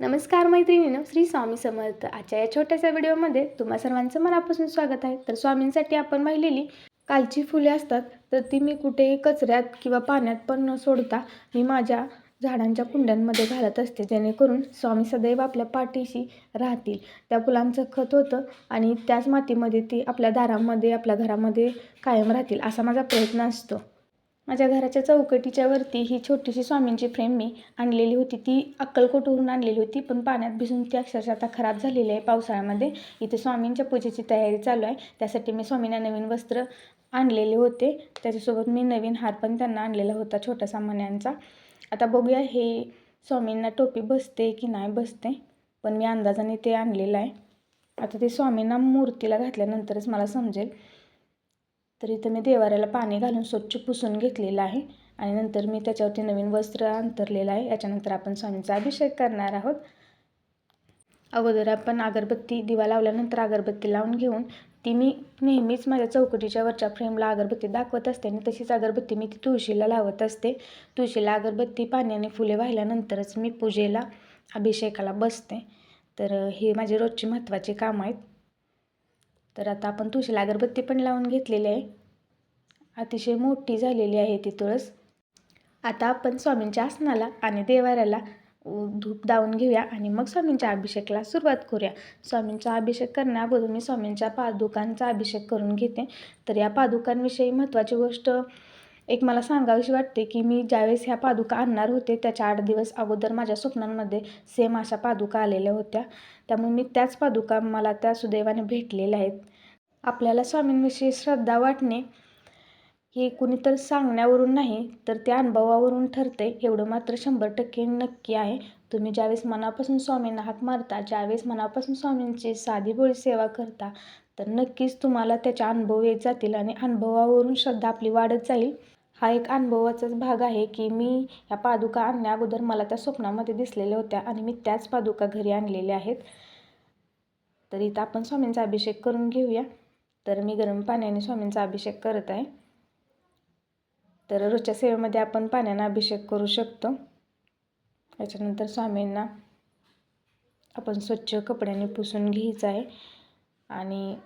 नमस्कार मैत्रिणीनं श्री स्वामी समर्थ. आजच्या या छोट्याशा व्हिडिओमध्ये तुम्हा सर्वांचं मनापासून स्वागत आहे. तर स्वामींसाठी आपण पाहिलेली कालची फुले असतात तर ती मी कुठेही कचऱ्यात किंवा पाण्यात पण न सोडता मी माझ्या झाडांच्या कुंड्यांमध्ये घालत असते जेणेकरून स्वामी सदैव आपल्या पाठीशी राहतील. त्या फुलांचं खत होतं आणि त्याच मातीमध्ये ती आपल्या दारामध्ये आपल्या घरामध्ये कायम राहतील असा माझा प्रयत्न असतो. माझ्या घराच्या चौकटीच्या वरती ही छोटीशी स्वामींची फ्रेम मी आणलेली होती. ती अक्कलकोटवरून आणलेली होती पण पाण्यात भिजून ती अक्षरशः आता खराब झालेली आहे पावसाळ्यामध्ये. इथे स्वामींच्या पूजेची तयारी चालू आहे. त्यासाठी मी स्वामींना नवीन वस्त्र आणलेले होते. त्याच्यासोबत मी नवीन हार पण त्यांना आणलेला होता छोट्या सामान्यांचा. आता बघूया हे स्वामींना टोपी बसते की नाही बसते पण मी अंदाजाने ते आणलेलं आहे. आता ते स्वामींना मूर्तीला घातल्यानंतरच मला समजेल. तर इथं मी देवाऱ्याला पाणी घालून स्वच्छ पुसून घेतलेलं आहे. आणि नंतर मी त्याच्यावरती नवीन वस्त्र अंतरलेलं आहे. याच्यानंतर आपण स्वामींचा अभिषेक करणार आहोत. अगोदर आपण अगरबत्ती दिवा लावल्यानंतर अगरबत्ती लावून घेऊन ती मी नेहमीच माझ्या चौकटीच्या वरच्या फ्रेमला अगरबत्ती दाखवत असते. आणि तशीच अगरबत्ती मी ती तुळशीला लावत असते. तुळशीला अगरबत्ती पाण्याने फुले वाहिल्यानंतरच मी पूजेला अभिषेकाला बसते. तर हे माझे रोजचे महत्त्वाचे काम आहेत. तर आता आपण तुळशीला अगरबत्ती पण लावून घेतलेली आहे. अतिशय मोठी झालेली आहे ती तुळस. आता आपण स्वामींच्या आसनाला आणि देवाऱ्याला धूप दावून घेऊया आणि मग स्वामींच्या अभिषेकला सुरुवात करूया. स्वामींचा अभिषेक करण्याअगोदर मी स्वामींच्या पादुकांचा अभिषेक करून घेते. तर या पादुकांविषयी महत्त्वाची गोष्ट एक मला सांगावीशी वाटते की मी ज्यावेळेस ह्या पादुका आणणार होते त्याच्या आठ दिवस अगोदर माझ्या स्वप्नांमध्ये सेम अशा पादुका आलेल्या होत्या. त्यामुळे मी त्याच पादुका मला त्या सुदैवाने भेटलेल्या आहेत. आपल्याला स्वामींविषयी श्रद्धा वाटणे हे कुणीतर सांगण्यावरून नाही तर त्या अनुभवावरून ठरते एवढं मात्र शंभर टक्के नक्की आहे. तुम्ही ज्यावेळेस मनापासून स्वामींना हाक मारता ज्यावेळेस मनापासून स्वामींची साधी बोळी सेवा करता तर नक्कीच तुम्हाला त्याच्या अनुभव येत जातील आणि अनुभवावरून श्रद्धा आपली वाढत जाईल. हा एक अनुभवाचाच भाग आहे की मी ह्या पादुका आणण्या अगोदर मला त्या स्वप्नामध्ये दिसलेल्या होत्या आणि मी त्याच पादुका घरी आणलेल्या आहेत. तर इथं आपण स्वामींचा अभिषेक करून घेऊया. तर मी गरम पाण्याने स्वामींचा अभिषेक करत आहे. तर रोजच्या सेवेमध्ये आपण पाण्यानं अभिषेक करू शकतो. त्याच्यानंतर स्वामींना आपण स्वच्छ कपड्याने पुसून घ्यायचं आहे आणि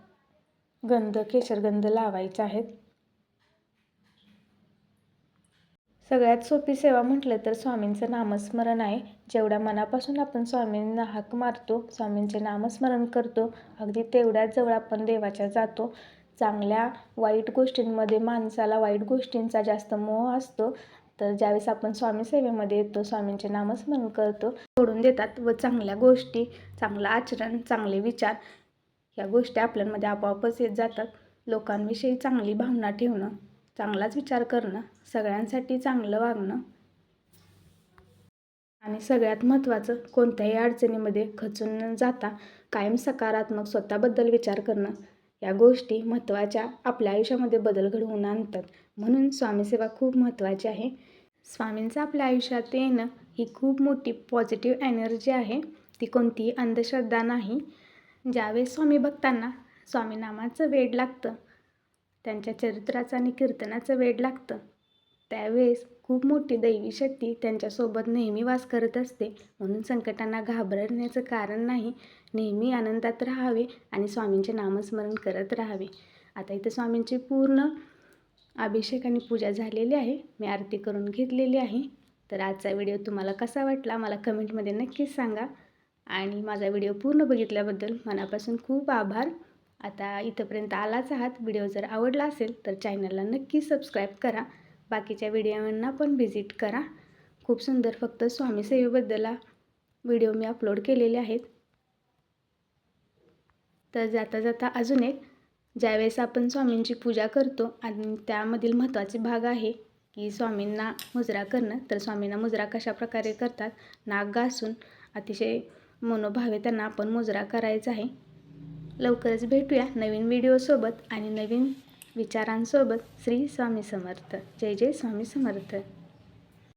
गंध केशरगंध लावायचा आहे सगळ्यात सोपी सेवा म्हटलं तर स्वामींचं नामस्मरण आहे. जेवढ्या मनापासून आपण स्वामींना हाक मारतो स्वामींचे नामस्मरण करतो अगदी तेवढ्याच जवळ आपण देवाच्या जातो. चांगल्या वाईट गोष्टींमध्ये माणसाला वाईट गोष्टींचा जास्त मोह असतो. तर ज्यावेळेस आपण स्वामी सेवेमध्ये येतो स्वामींचे नामस्मरण करतो सोडून देतात व चांगल्या गोष्टी चांगलं आचरण चांगले विचार ह्या गोष्टी आपल्यामध्ये आपोआपच येत जातात. लोकांविषयी चांगली भावना ठेवणं. चांगलाच विचार करणं सगळ्यांसाठी चांगलं वागणं आणि सगळ्यात महत्त्वाचं कोणत्याही अडचणीमध्ये खचून न जाता कायम सकारात्मक स्वतःबद्दल विचार करणं. या गोष्टी महत्त्वाच्या आपल्या आयुष्यामध्ये बदल घडवून आणतात. म्हणून स्वामीसेवा खूप महत्त्वाची आहे. स्वामींचं आपल्या आयुष्यात येणं ही खूप मोठी पॉझिटिव्ह एनर्जी आहे. ती कोणतीही अंधश्रद्धा नाही. ज्यावेळेस स्वामी भक्तांना स्वामीनामाचं वेड लागतं त्यांच्या चरित्राचं आणि कीर्तनाचं वेड लागतं. त्यावेळेस खूप मोठी दैवी शक्ती त्यांच्यासोबत नेहमी वास करत असते. म्हणून संकटांना घाबरण्याचं कारण नाही. नेहमी आनंदात राहावे आणि स्वामींचे नामस्मरण करत राहावे. आता इथं स्वामींची पूर्ण अभिषेक आणि पूजा झालेली आहे. मी आरती करून घेतलेली आहे. तर आजचा व्हिडिओ तुम्हाला कसा वाटला मला कमेंटमध्ये नक्कीच सांगा. आणि माझा व्हिडिओ पूर्ण बघितल्याबद्दल मनापासून खूप आभार. आता इथंपर्यंत आलाच आहात. व्हिडिओ जर आवडला असेल तर चॅनलला नक्की सबस्क्राईब करा. बाकीच्या व्हिडिओंना पण व्हिजिट करा. खूप सुंदर फक्त स्वामी सेवेबद्दल व्हिडिओ मी अपलोड केलेले आहेत. तर जाता जाता अजून एक. ज्यावेळेस आपण स्वामींची पूजा करतो आणि त्यामधील महत्त्वाचे भाग आहे की स्वामींना मुजरा करणं तर स्वामींना मुजरा कशा प्रकारे करतात? नाक घासून. अतिशय मनोभावे त्यांना आपण मुजरा करायचा आहे. लवकरच भेटूया नवीन व्हिडिओसोबत आणि नवीन विचारांसोबत. श्री स्वामी समर्थ. जय जय स्वामी समर्थ.